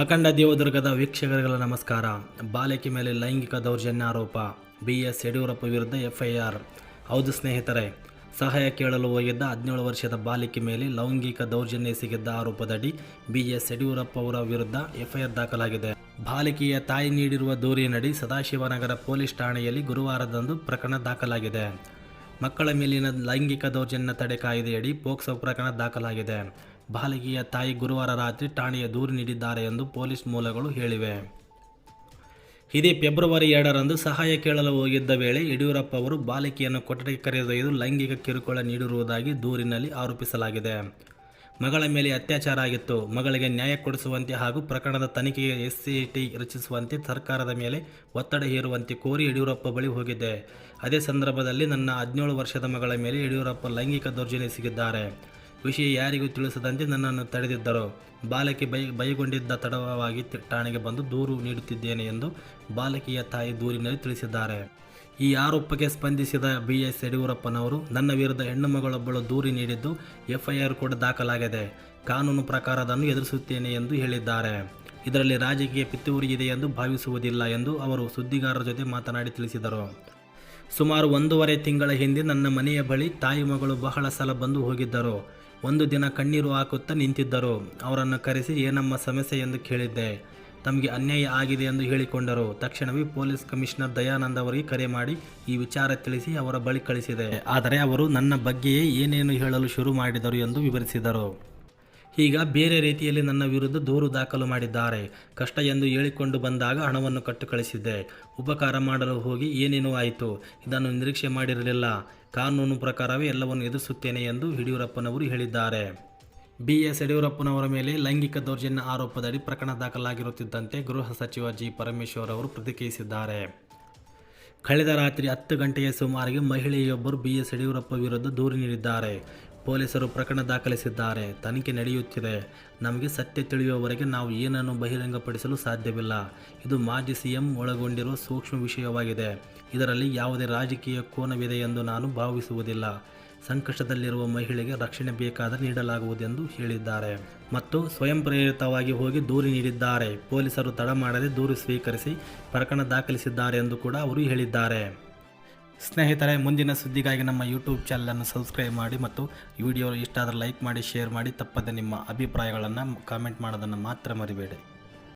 ಅಖಂಡ ದೇವದುರ್ಗದ ವೀಕ್ಷಕರಿಗಳ ನಮಸ್ಕಾರ. ಬಾಲಕಿ ಮೇಲೆ ಲೈಂಗಿಕ ದೌರ್ಜನ್ಯ ಆರೋಪ. ಬಿ ಎಸ್ ಯಡಿಯೂರಪ್ಪ ವಿರುದ್ಧ ಎಫ್ಐಆರ್. ಹೌದು ಸ್ನೇಹಿತರೆ, ಸಹಾಯ ಕೇಳಲು ಹೋಗಿದ್ದ ಹದಿನೇಳು ವರ್ಷದ ಬಾಲಕಿ ಮೇಲೆ ಲೈಂಗಿಕ ದೌರ್ಜನ್ಯ ಸಿಗಿದ್ದ ಆರೋಪದಡಿ ಬಿ ಎಸ್ ಯಡಿಯೂರಪ್ಪ ಅವರ ವಿರುದ್ಧ ಎಫ್ಐಆರ್ ದಾಖಲಾಗಿದೆ. ಬಾಲಕಿಯ ತಾಯಿ ನೀಡಿರುವ ದೂರಿನಡಿ ಸದಾಶಿವನಗರ ಪೊಲೀಸ್ ಠಾಣೆಯಲ್ಲಿ ಗುರುವಾರದಂದು ಪ್ರಕರಣ ದಾಖಲಾಗಿದೆ. ಮಕ್ಕಳ ಮೇಲಿನ ಲೈಂಗಿಕ ದೌರ್ಜನ್ಯ ತಡೆ ಕಾಯ್ದೆಯಡಿ ಪೋಕ್ಸೋ ಪ್ರಕರಣ ದಾಖಲಾಗಿದೆ. ಬಾಲಕಿಯ ತಾಯಿ ಗುರುವಾರ ರಾತ್ರಿ ಠಾಣೆಯ ದೂರು ನೀಡಿದ್ದಾರೆ ಎಂದು ಪೊಲೀಸ್ ಮೂಲಗಳು ಹೇಳಿವೆ. ಇದೇ ಫೆಬ್ರವರಿ ಎರಡರಂದು ಸಹಾಯ ಕೇಳಲು ಹೋಗಿದ್ದ ವೇಳೆ ಯಡಿಯೂರಪ್ಪ ಅವರು ಬಾಲಕಿಯನ್ನು ಕೊಠಡಿಗೆ ಕರೆದೊಯ್ದು ಲೈಂಗಿಕ ಕಿರುಕುಳ ನೀಡಿರುವುದಾಗಿ ದೂರಿನಲ್ಲಿ ಆರೋಪಿಸಲಾಗಿದೆ. ಮಗಳ ಮೇಲೆ ಅತ್ಯಾಚಾರ ಆಗಿತ್ತು. ಮಗಳಿಗೆ ನ್ಯಾಯ ಕೊಡಿಸುವಂತೆ ಹಾಗೂ ಪ್ರಕರಣದ ತನಿಖೆಗೆ ಎಸ್ಸಿಟಿ ರಚಿಸುವಂತೆ ಸರ್ಕಾರದ ಮೇಲೆ ಒತ್ತಡ ಹೇರುವಂತೆ ಕೋರಿ ಯಡಿಯೂರಪ್ಪ ಬಳಿ ಹೋಗಿದ್ದೆ. ಅದೇ ಸಂದರ್ಭದಲ್ಲಿ ನನ್ನ ಹದಿನೇಳು ವರ್ಷದ ಮಗಳ ಮೇಲೆ ಯಡಿಯೂರಪ್ಪ ಲೈಂಗಿಕ ದೌರ್ಜನ್ಯ ಸಿಗಿದ್ದಾರೆ ವಿಷಯ ಯಾರಿಗೂ ತಿಳಿಸದಂತೆ ನನ್ನನ್ನು ತಡೆದಿದ್ದರು. ಬಾಲಕಿ ಬೈ, ಬೈಗೊಂಡಿದ್ದ ತಡವಾಗಿ ಠಾಣೆಗೆ ಬಂದು ದೂರು ನೀಡುತ್ತಿದ್ದೇನೆ ಎಂದು ಬಾಲಕಿಯ ತಾಯಿ ದೂರಿನಲ್ಲಿ ತಿಳಿಸಿದ್ದಾರೆ. ಈ ಆರೋಪಕ್ಕೆ ಸ್ಪಂದಿಸಿದ ಬಿ ಎಸ್ ಯಡಿಯೂರಪ್ಪನವರು, ನನ್ನ ವಿರುದ್ಧ ಹೆಣ್ಣು ಮಗಳೊಬ್ಬಳು ದೂರಿ ನೀಡಿದ್ದು ಎಫ್ಐಆರ್ ಕೂಡ ದಾಖಲಾಗಿದೆ. ಕಾನೂನು ಪ್ರಕಾರ ಅದನ್ನು ಎದುರಿಸುತ್ತೇನೆ ಎಂದು ಹೇಳಿದ್ದಾರೆ. ಇದರಲ್ಲಿ ರಾಜಕೀಯ ಪಿತ್ತೂರಿ ಇದೆ ಎಂದು ಭಾವಿಸುವುದಿಲ್ಲ ಎಂದು ಅವರು ಸುದ್ದಿಗಾರರ ಜೊತೆ ಮಾತನಾಡಿ ತಿಳಿಸಿದರು. ಸುಮಾರು ಒಂದೂವರೆ ತಿಂಗಳ ಹಿಂದೆ ನನ್ನ ಮನೆಯ ಬಳಿ ತಾಯಿ ಮಗಳು ಬಹಳ ಸಲ ಬಂದು ಹೋಗಿದ್ದರು. ಒಂದು ದಿನ ಕಣ್ಣೀರು ಹಾಕುತ್ತಾ ನಿಂತಿದ್ದರು. ಅವರನ್ನು ಕರೆಸಿ ಏನಮ್ಮ ಸಮಸ್ಯೆ ಎಂದು ಕೇಳಿದ್ದೆ. ತಮಗೆ ಅನ್ಯಾಯ ಆಗಿದೆ ಎಂದು ಹೇಳಿಕೊಂಡರು. ತಕ್ಷಣವೇ ಪೊಲೀಸ್ ಕಮಿಷನರ್ ದಯಾನಂದ ಅವರಿಗೆ ಕರೆ ಮಾಡಿ ಈ ವಿಚಾರ ತಿಳಿಸಿ ಅವರ ಬಳಿ ಕಳಿಸಿದೆ. ಆದರೆ ಅವರು, ನನ್ನ ಬಗ್ಗೆಯೇ ಏನೇನು ಹೇಳಲು ಶುರು ಮಾಡಿದರು ಎಂದು ವಿವರಿಸಿದರು. ಈಗ ಬೇರೆ ರೀತಿಯಲ್ಲಿ ನನ್ನ ವಿರುದ್ಧ ದೂರು ದಾಖಲು ಮಾಡಿದ್ದಾರೆ. ಕಷ್ಟ ಎಂದು ಹೇಳಿಕೊಂಡು ಬಂದಾಗ ಹಣವನ್ನು ಕಟ್ಟು ಕಳಿಸಿದ್ದೆ ಉಪಕಾರ ಮಾಡಲು ಹೋಗಿ ಏನೇನೋ ಆಯಿತು. ಇದನ್ನು ನಿರೀಕ್ಷೆ ಮಾಡಿರಲಿಲ್ಲ. ಕಾನೂನು ಪ್ರಕಾರವೇ ಎಲ್ಲವನ್ನು ಎದುರಿಸುತ್ತೇನೆ ಎಂದು ಯಡಿಯೂರಪ್ಪನವರು ಹೇಳಿದ್ದಾರೆ. ಬಿ. ಎಸ್. ಯಡಿಯೂರಪ್ಪನವರ ಮೇಲೆ ಲೈಂಗಿಕ ದೌರ್ಜನ್ಯ ಆರೋಪದಡಿ ಪ್ರಕರಣ ದಾಖಲಾಗಿರುತ್ತಿದ್ದಂತೆ ಗೃಹ ಸಚಿವ ಜಿ. ಪರಮೇಶ್ವರ್ ಅವರು ಪ್ರತಿಕ್ರಿಯಿಸಿದ್ದಾರೆ. ಕಳೆದ ರಾತ್ರಿ ಹತ್ತು ಗಂಟೆಯ ಸುಮಾರಿಗೆ ಮಹಿಳೆಯೊಬ್ಬರು ಬಿ. ಎಸ್. ಯಡಿಯೂರಪ್ಪ ವಿರುದ್ಧ ದೂರು ನೀಡಿದ್ದಾರೆ. ಪೊಲೀಸರು ಪ್ರಕರಣ ದಾಖಲಿಸಿದ್ದಾರೆ. ತನಿಖೆ ನಡೆಯುತ್ತಿದೆ. ನಮಗೆ ಸತ್ಯ ತಿಳಿಯುವವರೆಗೆ ನಾವು ಏನನ್ನು ಬಹಿರಂಗಪಡಿಸಲು ಸಾಧ್ಯವಿಲ್ಲ. ಇದು ಮಾಜಿ ಸಿಎಂ ಒಳಗೊಂಡಿರುವ ಸೂಕ್ಷ್ಮ ವಿಷಯವಾಗಿದೆ. ಇದರಲ್ಲಿ ಯಾವುದೇ ರಾಜಕೀಯ ಕೋನವಿದೆ ಎಂದು ನಾನು ಭಾವಿಸುವುದಿಲ್ಲ. ಸಂಕಷ್ಟದಲ್ಲಿರುವ ಮಹಿಳೆಗೆ ರಕ್ಷಣೆ ಬೇಕಾದರೆ ನೀಡಲಾಗುವುದೆಂದು ಹೇಳಿದ್ದಾರೆ. ಮತ್ತು ಸ್ವಯಂ ಪ್ರೇರಿತವಾಗಿ ಹೋಗಿ ದೂರು ನೀಡಿದ್ದಾರೆ. ಪೊಲೀಸರು ತಡ ಮಾಡದೆ ದೂರು ಸ್ವೀಕರಿಸಿ ಪ್ರಕರಣ ದಾಖಲಿಸಿದ್ದಾರೆ ಎಂದು ಕೂಡ ಅವರು ಹೇಳಿದ್ದಾರೆ. ಸ್ನೇಹಿತರೆ, ಮುಂದಿನ ಸುದ್ದಿಗಾಗಿ ನಮ್ಮ ಯೂಟ್ಯೂಬ್ ಚಾನಲನ್ನು ಸಬ್ಸ್ಕ್ರೈಬ್ ಮಾಡಿ ಮತ್ತು ವಿಡಿಯೋ ಇಷ್ಟ ಆದರೆ ಲೈಕ್ ಮಾಡಿ ಶೇರ್ ಮಾಡಿ, ತಪ್ಪದೆ ನಿಮ್ಮ ಅಭಿಪ್ರಾಯಗಳನ್ನು ಕಾಮೆಂಟ್ ಮಾಡೋದನ್ನು ಮಾತ್ರ ಮರಿಬೇಡಿ.